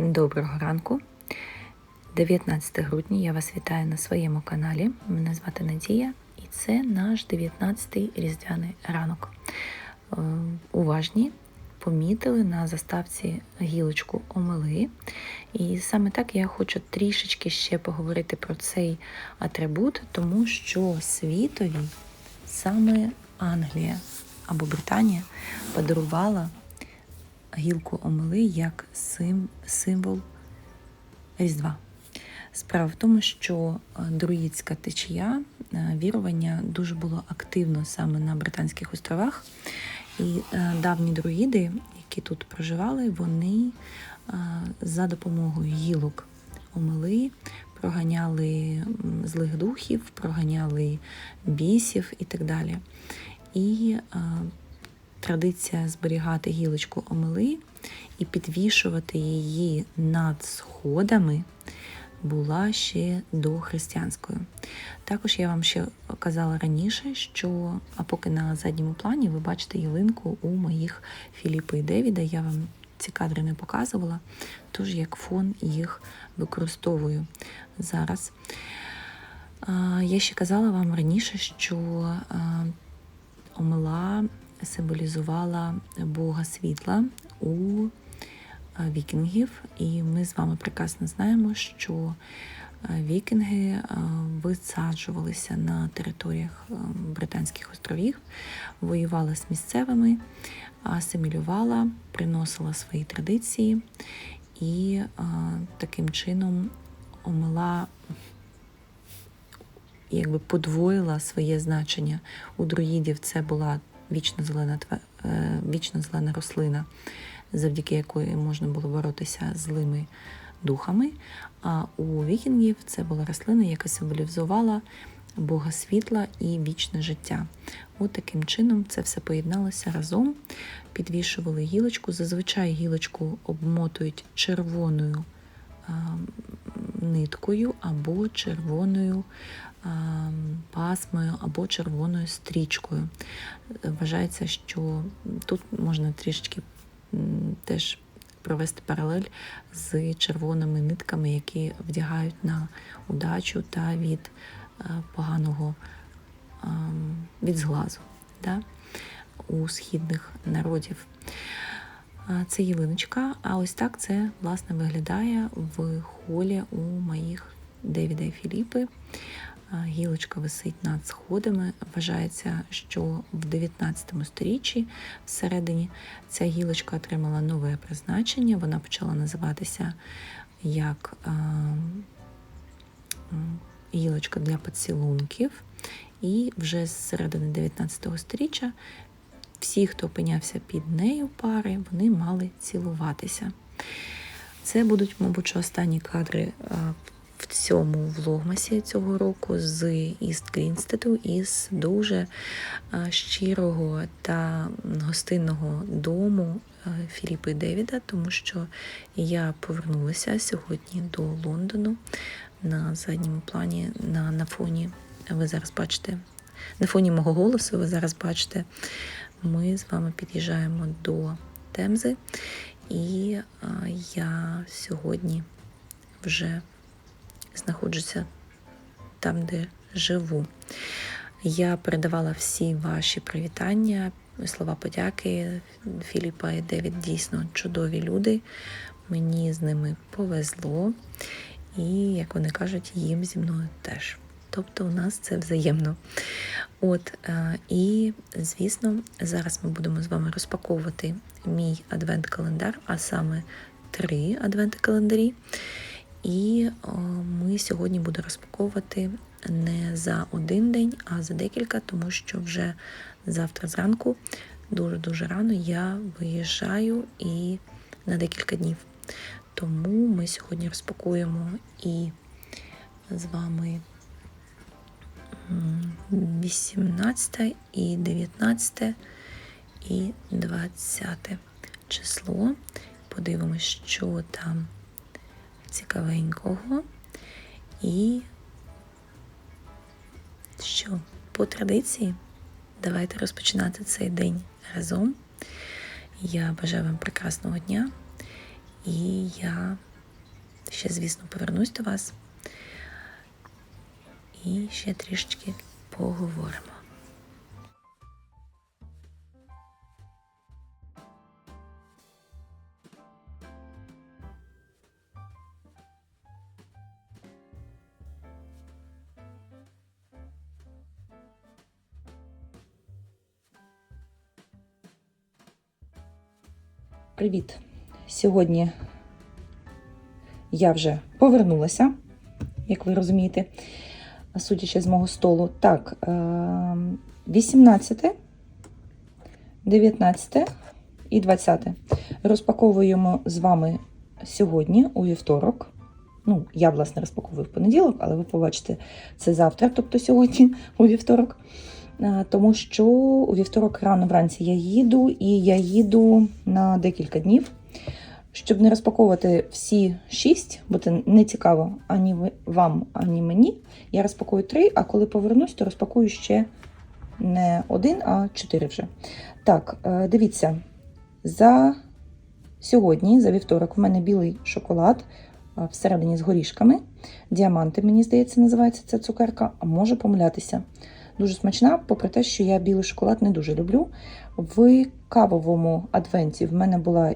Доброго ранку. 19 грудня я вас вітаю на своєму каналі. Мене звати Надія, і це наш 19-й різдвяний ранок. Е, Уважні помітили на заставці гілочку омели. І саме так я хочу трішечки ще поговорити про цей атрибут, тому що світові саме Англія або Британія подарувала гілку омели як сим, символ Різдва. Справа в тому, що е, друїдська течія е, вірування дуже було активно саме на Британських островах. І е, давні друїди, які тут проживали, вони за допомогою гілок омели проганяли злих духів, проганяли бісів і так далі. І традиція зберігати гілочку омели і підвішувати її над сходами була ще до християнської. Також я вам ще казала раніше, що а поки на задньому плані ви бачите ялинку у моїх Філіпа і Девіда. Я вам ці кадри не показувала, тож як фон їх використовую зараз. Я ще казала вам раніше, що омела символізувала Бога світла у е, вікінгів, і ми з вами прекрасно знаємо, що е, вікінги е, висаджувалися на територіях Британських островів, воювали з місцевими, асимілювала, приносила свої традиції, і таким чином омела якби подвоїла своє значення. У друїдів це була вічно зелена, е, вічно зелена рослина, завдяки якої можна було боротися з злими духами. А у вікінгів це була рослина, яка символізувала Бога світла і вічне життя. От таким чином це все поєдналося разом, підвішували гілочку. Зазвичай гілочку обмотують червоною а, ниткою або червоною пасмою, або червоною стрічкою. Вважається, що тут можна трішечки теж провести паралель з червоними нитками, які вдягають на удачу та від е, поганого від зглазу да? у східних народів. Це ялиночка, а ось так це власне виглядає в холі у моїх Девіда і Філіпи. Гілочка висить над сходами. Вважається, що в 19 сторіччі всередині ця гілочка отримала нове призначення. Вона почала називатися як гілочка для поцілунків. І вже з середини 19 сторіччя всі, хто опинявся під нею пари, вони мали цілуватися. Це будуть, мабуть, останні кадри в цьому влогмасі цього року з Іст Грінстету із дуже щирого та гостинного дому а, Філіпа і Девіда, тому що я повернулася сьогодні до Лондону на задньому плані, на, на фоні. Ви зараз бачите, на фоні мого голосу, ви зараз бачите, ми з вами під'їжджаємо до Темзи, і я сьогодні вже знаходжуся там, де живу. Я передавала всі ваші привітання, слова подяки. Філіпа і Девід дійсно чудові люди. Мені з ними повезло, і, як вони кажуть, їм зі мною теж. Тобто у нас це взаємно. От, е, і, звісно, зараз ми будемо з вами розпаковувати мій адвент-календар, а саме три адвент-календарі. І ми сьогодні будемо розпаковувати не за один день, а за декілька, тому що вже завтра зранку, дуже-дуже рано, я виїжджаю і на декілька днів. Тому ми сьогодні розпакуємо і з вами 18 і 19 і 20 число. Подивимось, що там цікавенького. І що, по традиції, давайте розпочинати цей день разом. Я бажаю вам прекрасного дня, і я Ще, звісно, повернусь до вас і ще трішечки поговоримо. Привіт! Сьогодні я вже повернулася, як ви розумієте, судячи з мого столу. Так, е, 18, 19 і 20. Розпаковуємо з вами сьогодні у вівторок. Ну, я, власне, розпаковую в понеділок, але ви побачите це завтра, тобто сьогодні у вівторок. Е, Тому що у вівторок рано вранці я їду, і я їду на декілька днів. Щоб не розпаковувати всі шість, бо це не цікаво ані вам, ані мені. Я розпакую три, а коли повернусь, то розпакую ще не один, а чотири вже. Так, е, дивіться, за сьогодні, за вівторок, в мене білий шоколад е, всередині з горішками. Діаманти, мені здається, називається ця цукерка, а можу помилятися. Дуже смачна, попри те, що я білий шоколад не дуже люблю. В кавовому адвенті в мене була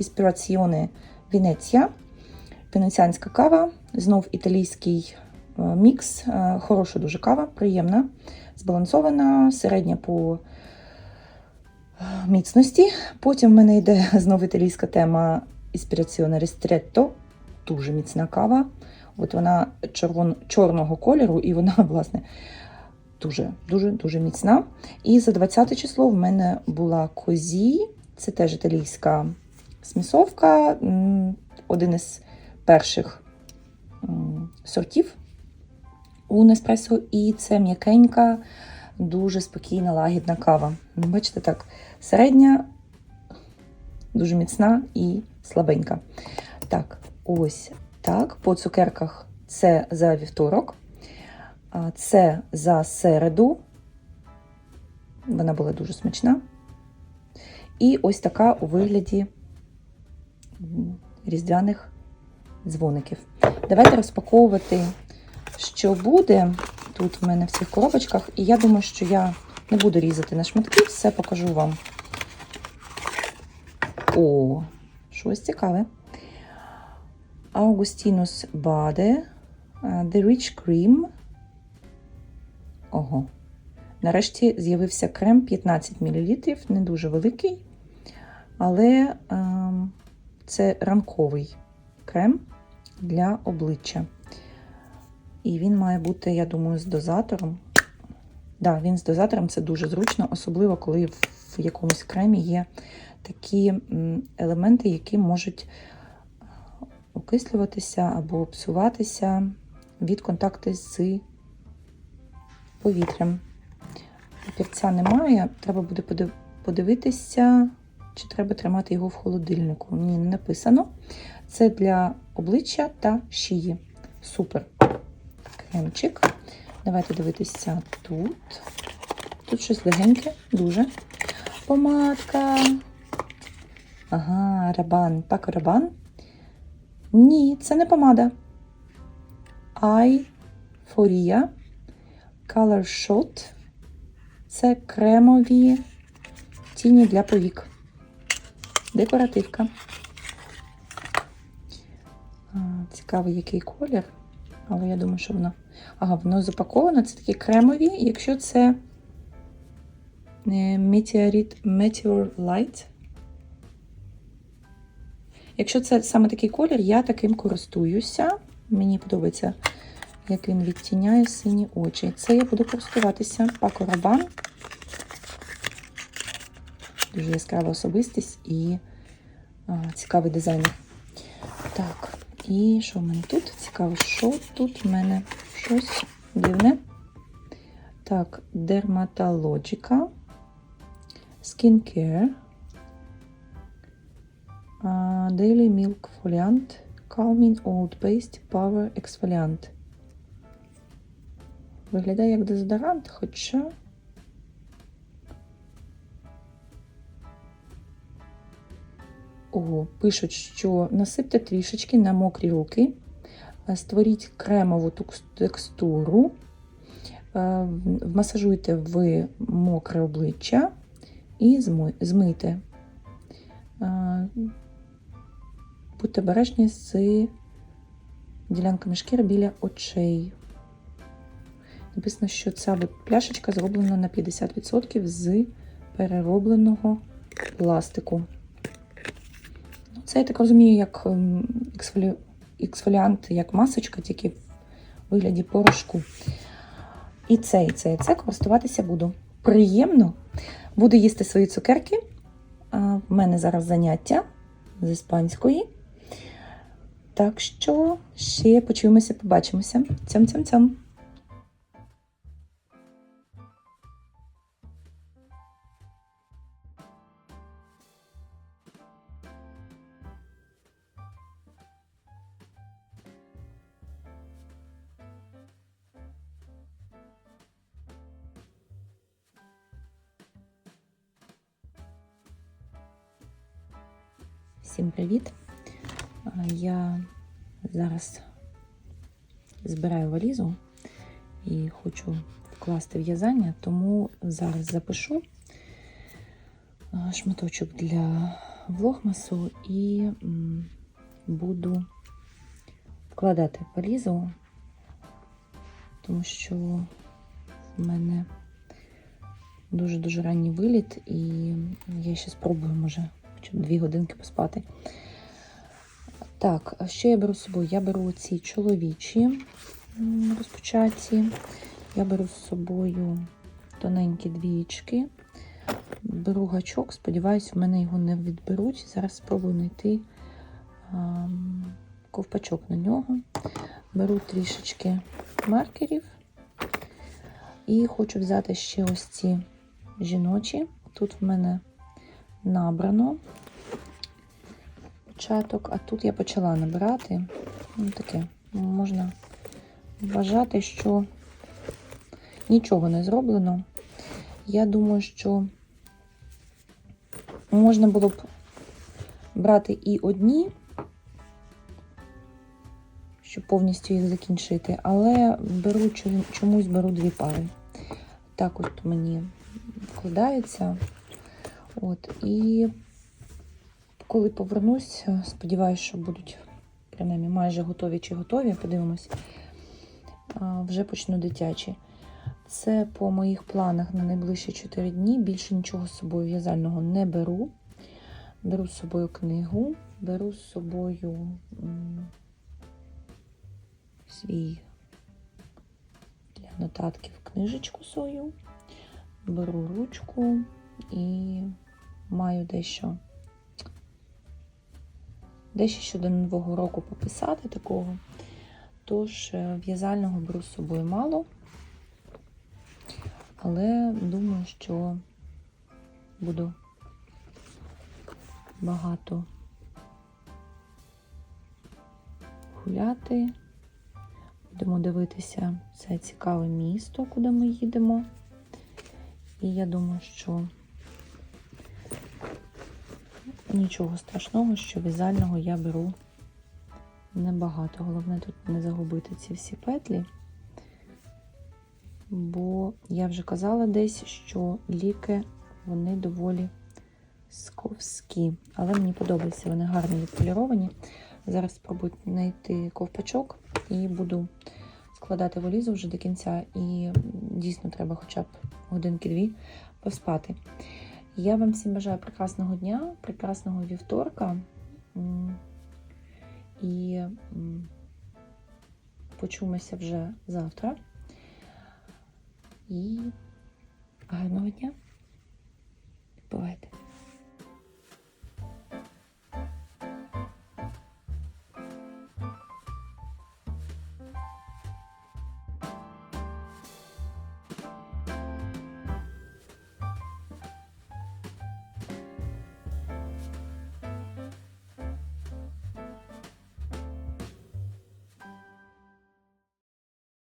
ін- ісп- Іспіраціоне Венеція, венеціанська кава, знов італійський е, мікс, е, хороша дуже кава, приємна, збалансована, середня по е, міцності. Потім в мене йде знов італійська тема Іспіраціоне Рестретто, дуже міцна кава. От вона червон, чорного кольору, і вона, власне, дуже дуже дуже міцна. І за 20 число в мене була козі, це теж італійська смісовка, один із перших сортів у Неспресо, і це м'якенька, дуже спокійна, лагідна кава. Ну, Бачите, так, середня, дуже міцна і слабенька. Так, ось так. По цукерках це за вівторок, це за середу. Вона була дуже смачна. І ось така у вигляді різдвяних дзвоників. Давайте розпаковувати, що буде тут в мене в цих коробочках. І я думаю, що я не буду різати на шматки, все покажу вам. О, щось цікаве. Augustinus Bade, The Rich Cream. Ого. Нарешті з'явився крем 15 мл, не дуже великий, але ем, це ранковий крем для обличчя. І він має бути, я думаю, з дозатором. Так, да, він з дозатором це дуже зручно, особливо коли в якомусь кремі є такі елементи, які можуть окислюватися або псуватися від контакту з повітрям. Папірця немає, треба буде подивитися, чи треба тримати його в холодильнику. Ні, не написано. Це для обличчя та шиї. Супер. Кремчик. Давайте дивитися тут. Тут щось легеньке, дуже. Помадка. Ага, рабан. Пако рабан. Ні, це не помада. Айфорія. Color Shot. Це кремові тіні для повік. Декоративка. Цікавий, який колір. Але я думаю, що воно. Ага, воно запаковано. Це такі кремові, якщо це Meteorite Meteor Light. Якщо це саме такий колір, я таким користуюся. Мені подобається, як він відтіняє сині очі. Це я буду користуватися Пако Рабан. Дуже яскрава особистість і а, цікавий дизайнер. Так, і що в мене тут? Цікаво, що тут в мене щось дивне. Так, Dermatologica, Skincare, Daily Milk Foliant, Calming Old Based Power Exfoliant. Виглядає як дезодорант, хоча. Пишуть, що насипте трішечки на мокрі руки, е, створіть кремову текстуру, е, вмасажуйте в мокре обличчя і змийте. Е, Будьте обережні з ділянками шкіри біля очей. Написано, що ця пляшечка зроблена на 50% з переробленого пластику. Це, я так розумію, як ем, ексфолі... ексфоліант, як масочка, тільки в вигляді порошку. І це, і це, і це користуватися буду. Приємно. Буду їсти свої цукерки. В мене зараз заняття з іспанської. Так що ще почуємося, побачимося. Цям-цям-цям. Всім привіт! Я зараз збираю валізу і хочу вкласти в'язання, тому зараз запишу шматочок для влогмасу і буду вкладати валізу, тому що в мене дуже-дуже ранній виліт, і я ще спробую, може, хоча дві годинки поспати. Так, що я беру з собою? Я беру ці чоловічі розпочаті. Я беру з собою тоненькі двічки. Беру гачок, сподіваюся, в мене його не відберуть. Зараз спробую знайти ковпачок на нього. Беру трішечки маркерів. І хочу взяти ще ось ці жіночі. Тут в мене набрано початок, а тут я почала набирати. Ну, таке, можна вважати, що нічого не зроблено. Я думаю, що можна було б брати і одні, щоб повністю їх закінчити, але беру чомусь беру дві пари. Так от мені вкладається. От, і коли повернусь, сподіваюся, що будуть принаймні майже готові чи готові, подивимось, вже почну дитячі. Це по моїх планах на найближчі 4 дні. Більше нічого з собою в'язального не беру. Беру з собою книгу, беру з собою свій для нотатків книжечку свою, беру ручку і маю дещо дещо щодо нового року пописати такого. Тож е, в'язального беру з собою мало, але думаю, що буду багато гуляти. Будемо дивитися це цікаве місто, куди ми їдемо. І я думаю, що нічого страшного, що в'язального я беру небагато. Головне тут не загубити ці всі петлі. Бо я вже казала десь, що ліки вони доволі сковські. Але мені подобаються, вони гарно відполіровані. Зараз спробую знайти ковпачок і буду складати валізу вже до кінця. І дійсно треба хоча б годинки-дві поспати. Я вам всім бажаю прекрасного дня, прекрасного вівторка. І почуємося вже завтра. І гарного дня. Бувайте!